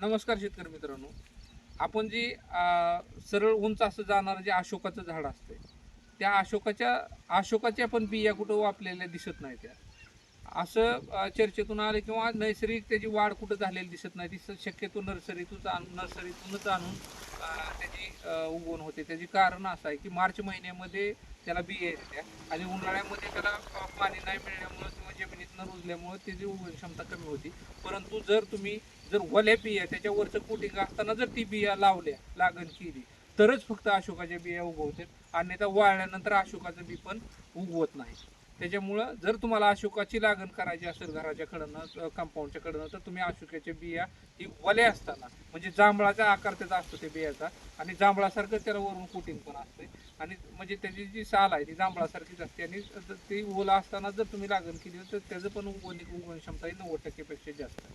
नमस्कार शेतकरी मित्रांनो. आपण जी सरळ उंच असं जाणारं जे अशोकाचं झाड असते त्या अशोकाच्या अशोकाच्या पण बिया कुठं हो वापरलेल्या दिसत नाही त्या. असं चर्चेतून आलं किंवा नैसर्गिक त्याची वाढ कुठं झालेली दिसत नाही दिसत शक्यतो नर्सरीतूनच आणून नर्सरीतूनच आणून त्याची उगवण होते. त्याची कारण असं आहे की मार्च महिन्यामध्ये त्याला बिया येत्या आणि उन्हाळ्यामध्ये त्याला पाणी नाही मिळण्यामुळं किंवा जमिनीतनं रुजल्यामुळं त्याची उगवण क्षमता कमी होती. परंतु जर तुम्ही जर वल्या बिया त्याच्यावरचं कोटिंग असताना जर ती बिया लावल्या लागण केली तरच फक्त अशोकाच्या बिया उगवतात अन्यथा वाळल्यानंतर अशोकाचं बी पण उगवत नाही. त्याच्यामुळं जर तुम्हाला अशोकाची लागण करायची असेल घराच्या कडनं कंपाऊंडच्या कडनं तर तुम्ही अशोकाच्या बिया ही वले असताना म्हणजे जांभळाचा आकार त्याचा असतो त्या बियाचा आणि जांभळासारखं त्याला वरून कोटिंग पण असते आणि म्हणजे त्याची जी साल आहे ती जांभळासारखीच असते. आणि ती ओला असताना जर तुम्ही लागण केली तर त्याचं पण उगवण उगवण क्षमता ही नव्वद टक्केपेक्षा जास्त आहे.